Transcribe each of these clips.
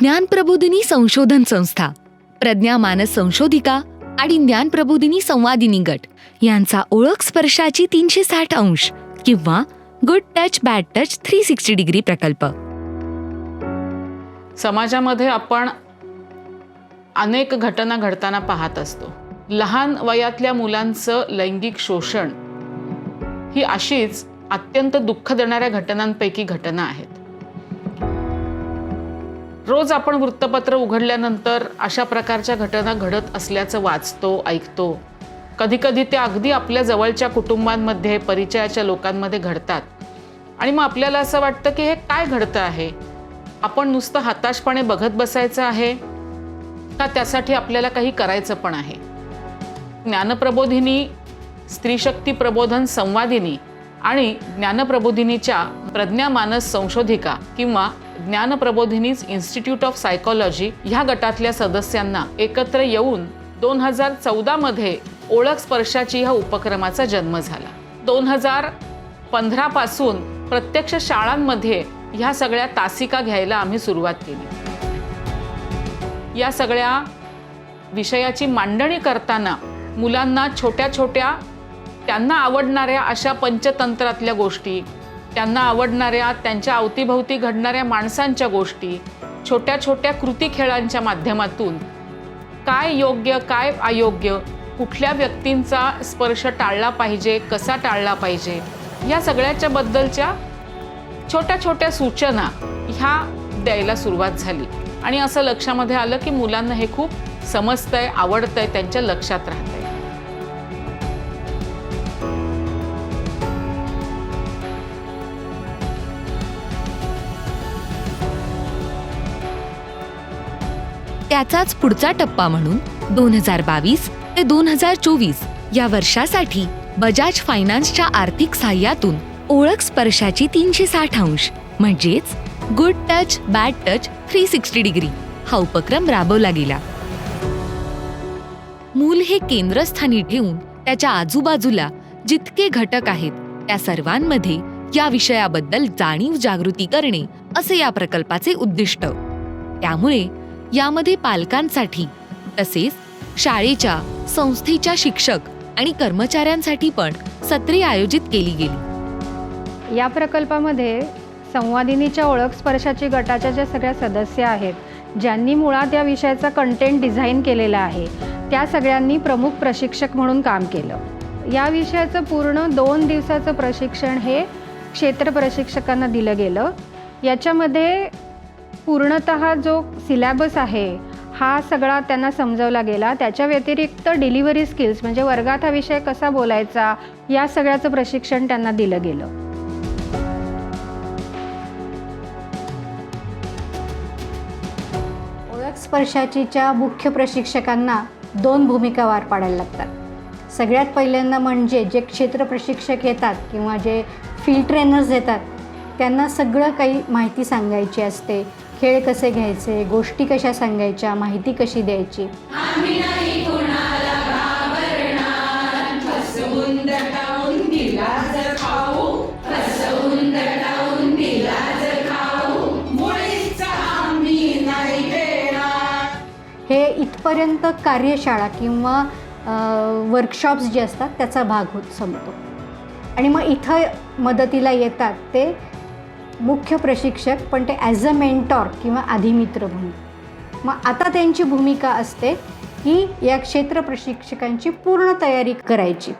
ज्ञान प्रबोधिनी संशोधन संस्था प्रज्ञा मानस संशोधिका आणि ज्ञान प्रबोधिनी संवादिनी गट यांचा ओळख स्पर्शाची तीनशे साठ अंश किंवा good touch bad touch three sixty degree प्रकल्प. समाजामध्ये आपण अनेक घटना घडताना पाहत असतो. लहान वयातल्या मुलांचं लैंगिक शोषण ही अशीच अत्यंत दुःख देणाऱ्या घटनांपैकी घटना आहेत. रोज आपण वृत्तपत्र उघडल्यानंतर अशा प्रकारच्या घटना घडत असल्याचं वाचतो ऐकतो. कधीकधी ते अगदी आपल्या जवळच्या कुटुंबांमध्ये परिचयाच्या लोकांमध्ये घडतात. आणि मग आपल्याला असं वाटतं की हे काय घडतं आहे? आपण नुसतं हताशपणे बघत बसायचं आहे? का त्यासाठी आपल्याला काही करायचं पण आहे? ज्ञानप्रबोधिनी स्त्रीशक्ती प्रबोधन संवादिनी आणि ज्ञानप्रबोधिनीच्या प्रज्ञा मानस संशोधिका किंवा ज्ञानप्रबोधिनीज इन्स्टिट्यूट ऑफ सायकॉलॉजी ह्या गटातल्या सदस्यांना एकत्र येऊन दोन हजार चौदामध्ये ओळख स्पर्शाची ह्या उपक्रमाचा जन्म झाला. दोन हजार पंधरापासून प्रत्यक्ष शाळांमध्ये ह्या सगळ्या तासिका घ्यायला आम्ही सुरुवात केली. या सगळ्या विषयाची मांडणी करताना मुलांना छोट्या छोट्या त्यांना आवडणाऱ्या अशा पंचतंत्रातल्या गोष्टी त्यांना आवडणाऱ्या त्यांच्या अवतीभोवती घडणाऱ्या माणसांच्या गोष्टी छोट्या छोट्या कृती खेळांच्या माध्यमातून काय योग्य काय अयोग्य कुठल्या व्यक्तींचा स्पर्श टाळला पाहिजे कसा टाळला पाहिजे या सगळ्याच्या बद्दलच्या छोट्या छोट्या सूचना ह्या द्यायला सुरुवात झाली. आणि असं लक्षामध्ये आलं की मुलांना हे खूप समजतंय आवडतंय त्यांच्या लक्षात राहतंय. त्याचाच पुढचा टप्पा म्हणून दोन हजार बावीस ते दोन हजार चोवीस या वर्षासाठी बजाज फायनान्सच्या आर्थिक सहाय्यातून ओळख स्पर्शाची तीनशे साठ अंश म्हणजेच good touch bad touch three sixty degree हा उपक्रम राबवला गेला. मूल हे केंद्रस्थानी ठेवून त्याच्या आजूबाजूला जितके घटक आहेत त्या सर्वांमध्ये या विषयाबद्दल जाणीव जागृती करणे असे या प्रकल्पाचे उद्दिष्ट. त्यामुळे यामध्ये पालकांसाठी तसेच शाळेच्या संस्थेच्या शिक्षक आणि कर्मचाऱ्यांसाठी पण सत्रे आयोजित केली गेली. या प्रकल्पामध्ये संवादिनीच्या ओळख स्पर्शाची गटाच्या ज्या सगळ्या सदस्य आहेत ज्यांनी मुळात या विषयाचा कंटेंट डिझाईन केलेला आहे त्या सगळ्यांनी प्रमुख प्रशिक्षक म्हणून काम केलं. या विषयाचं पूर्ण दोन दिवसाचं प्रशिक्षण हे क्षेत्र प्रशिक्षकांना दिलं गेलं. याच्यामध्ये पूर्णत जो सिलॅबस आहे हा सगळा त्यांना समजवला गेला. त्याच्या व्यतिरिक्त डिलिव्हरी स्किल्स म्हणजे वर्गात हा विषय कसा बोलायचा या सगळ्याचं प्रशिक्षण त्यांना दिलं गेलं. ओळख स्पर्शाचीच्या मुख्य प्रशिक्षकांना दोन भूमिका वार पाडायला लागतात. सगळ्यात पहिल्यांदा म्हणजे जे क्षेत्र प्रशिक्षक येतात किंवा जे फील्ड ट्रेनर्स येतात त्यांना सगळं काही माहिती सांगायची असते. खेळ कसे घ्यायचे गोष्टी कशा सांगायच्या माहिती कशी द्यायची? हे इथपर्यंत कार्यशाळा किंवा वर्कशॉप्स जे असतात त्याचा भाग होत संपतो. आणि मग इथं मदतीला येतात ते मुख्य प्रशिक्षक पण ते ॲज अ मेंटॉर किंवा आधिमित्र म्हणून. मग आता त्यांची भूमिका असते की या क्षेत्र प्रशिक्षकांची पूर्ण तयारी करायची.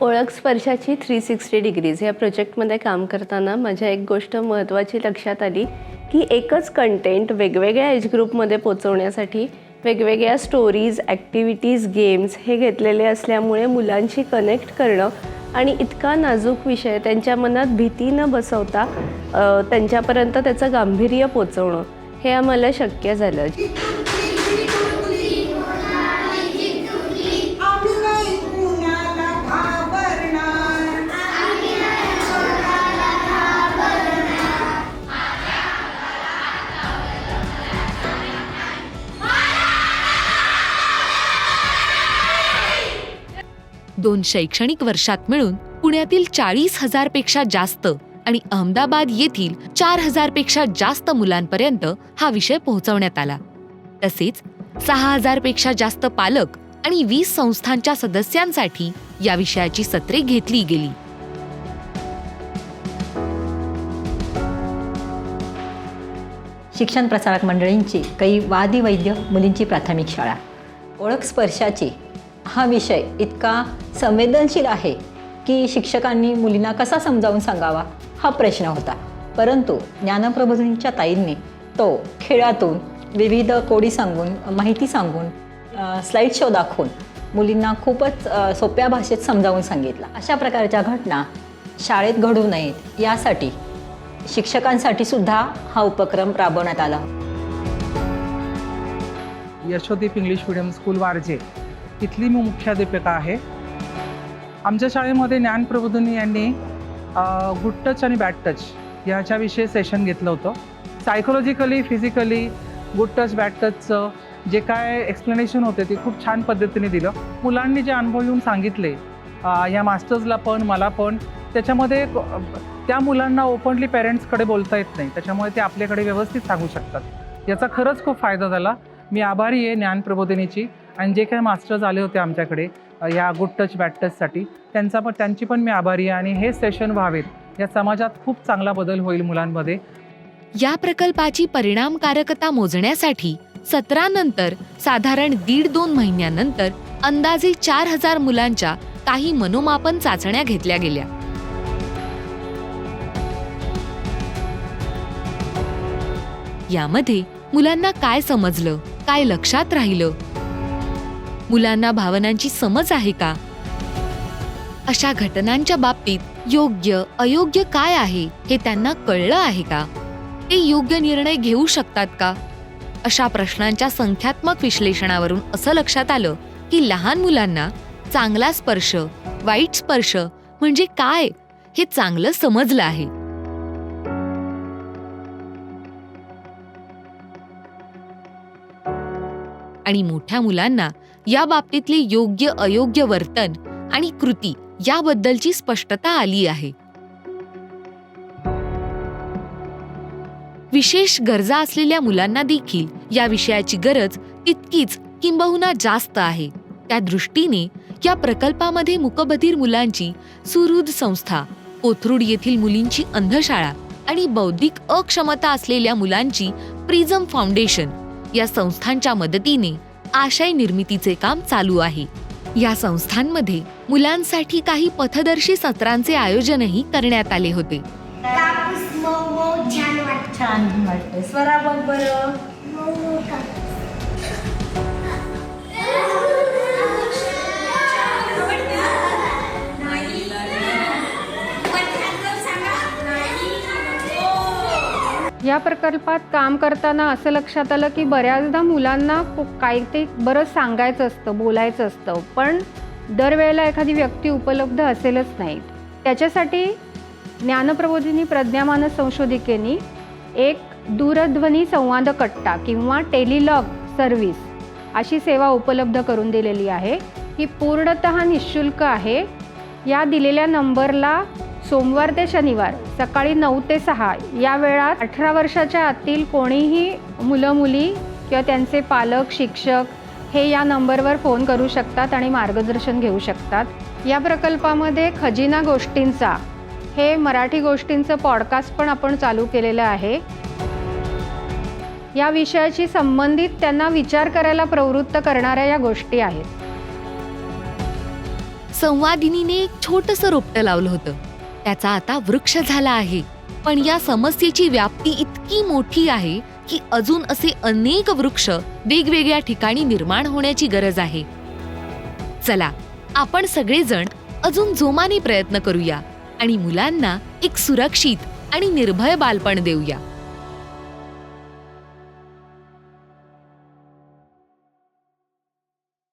ओळख स्पर्शाची थ्री सिक्स्टी डिग्रीज या प्रोजेक्टमध्ये काम करताना माझ्या एक गोष्ट महत्त्वाची लक्षात आली की एकच कंटेंट वेगवेगळ्या एज ग्रुपमध्ये पोचवण्यासाठी वेगवेगळ्या स्टोरीज ॲक्टिव्हिटीज गेम्स हे घेतलेले असल्यामुळे मुलांशी कनेक्ट करणं आणि इतका नाजूक विषय त्यांच्या मनात भीती न बसवता त्यांच्यापर्यंत त्याचं गांभीर्य पोचवणं हे आम्हाला शक्य झालं. दोन शैक्षणिक वर्षात मिळून पुण्यातील चाळीस हजारपेक्षा जास्त आणि अहमदाबाद येथील चार हजारपेक्षा जास्त मुलांपर्यंत हा विषय पोहोचवण्यात आला. तसेच सहा हजारपेक्षा जास्त पालक आणि वीस संस्थांच्या सदस्यांसाठी या विषयाची सत्रे घेतली गेली. शिक्षण प्रसारक मंडळींची काही वादी वैद्य मुलींची प्राथमिक शाळा. ओळख स्पर्शाची हा विषय इतका संवेदनशील आहे की शिक्षकांनी मुलींना कसा समजावून सांगावा हा प्रश्न होता. परंतु ज्ञानप्रबोधिनीच्या ताईंनी तो खेळातून विविध कोडी सांगून माहिती सांगून स्लाईड शो दाखवून मुलींना खूपच सोप्या भाषेत समजावून सांगितलं. अशा प्रकारच्या घटना शाळेत घडू नयेत यासाठी शिक्षकांसाठी सुद्धा हा उपक्रम राबवण्यात आला. Yashodeep English medium school Warje. इथली मी मुख्याध्यापिका आहे. आमच्या शाळेमध्ये ज्ञान प्रबोधिनी यांनी गुड टच आणि बॅड टच याच्याविषयी सेशन घेतलं होतं. Psychologically physically good touch bad टचचं जे काय एक्सप्लेनेशन होते ते खूप छान पद्धतीने दिलं. मुलांनी जे अनुभव येऊन सांगितले या मास्टर्सला पण मला पण त्याच्यामध्ये त्या मुलांना ओपनली पेरेंट्सकडे बोलता येत नाही. त्याच्यामुळे ते आपल्याकडे व्यवस्थित सांगू शकतात. याचा खरंच खूप फायदा झाला. मी आभारी आहे ज्ञान प्रबोधिनीची. आणि जे काही मास्टर्स आले होते आमच्याकडे या गुड टच बॅड टचसाठी त्यांचा पण त्यांची पण मी आभारी आहे आणि हे सेशन व्हावेत. या समाजात खूप चांगला बदल होईल मुलांमध्ये. या प्रकल्पाची परिणामकारकता मोजण्यासाठी सत्रानंतर साधारण दीड दोन महिन्यानंतर अंदाजे चार हजार मुलांच्या काही मनोमापन चाचण्या घेतल्या गेल्या. यामध्ये मुलांना काय समजलं काय लक्षात राहिलं मुलांना भावनांची समज आहे का? अशा घटनांच्या बाबतीत योग्य अयोग्य काय आहे हे त्यांना कळलं आहे का? ते योग्य निर्णय घेऊ शकतात का? अशा प्रश्नांच्या संख्यात्मक विश्लेषणावरून असं लक्षात आलं की लहान मुलांना चांगला स्पर्श वाईट स्पर्श म्हणजे काय हे चांगलं समजलं आहे. आणि मोठ्या मुलांना या बाबतीतले योग्य अयोग्य वर्तन आणि कृती याबद्दलची स्पष्टता आली आहे. विशेष गरजा असलेल्या मुलांना देखील या विषयाची गरज तितकीच किंबहुना जास्त आहे. त्या दृष्टीने या प्रकल्पामध्ये मुकबधीर मुलांची सुहृद संस्था कोथरूड येथील मुलींची अंधशाळा आणि बौद्धिक अक्षमता असलेल्या मुलांची प्रिझम फाउंडेशन या संस्थांच्या मदतीने आशय निर्मितीचे काम चालू आहे. या संस्थांमध्ये मुलांसाठी काही पथदर्शी सत्रांचे आयोजनही करण्यात आले होते. छान या प्रकल्पात काम करताना असं लक्षात आलं की बऱ्याचदा मुलांना काही ते बरं सांगायचं असतं बोलायचं असतं पण दरवेळेला एखादी व्यक्ती उपलब्ध असेलच नाही. त्याच्यासाठी ज्ञानप्रबोधिनी प्रज्ञामान संशोधिकेनी एक दूरध्वनी संवाद कट्टा किंवा टेलिलॉग सर्व्हिस अशी सेवा उपलब्ध करून दिलेली आहे. ही पूर्णत निशुल्क आहे. या दिलेल्या नंबरला सोमवार ते शनिवार सकाळी नऊ ते सहा या वेळात अठरा वर्षाच्या आतील कोणीही मुलं मुली किंवा त्यांचे पालक शिक्षक हे या नंबरवर फोन करू शकतात आणि मार्गदर्शन घेऊ शकतात. या प्रकल्पामध्ये खजिना गोष्टींचा हे मराठी गोष्टींचं पॉडकास्ट पण आपण चालू केलेलं आहे. या विषयाशी संबंधित त्यांना विचार करायला प्रवृत्त करणाऱ्या या गोष्टी आहेत. संवादिनीने एक छोटस रोपटं लावलं होतं. त्याचा आता वृक्ष झाला आहे. पण या समस्येची व्याप्ती इतकी मोठी आहे की अजून असे अनेक वृक्ष वेगवेगळ्या ठिकाणी निर्माण होण्याची गरज आहे. चला आपण सगळेजण अजून जोमाने प्रयत्न करूया आणि मुलांना एक सुरक्षित आणि निर्भय बालपण देऊया.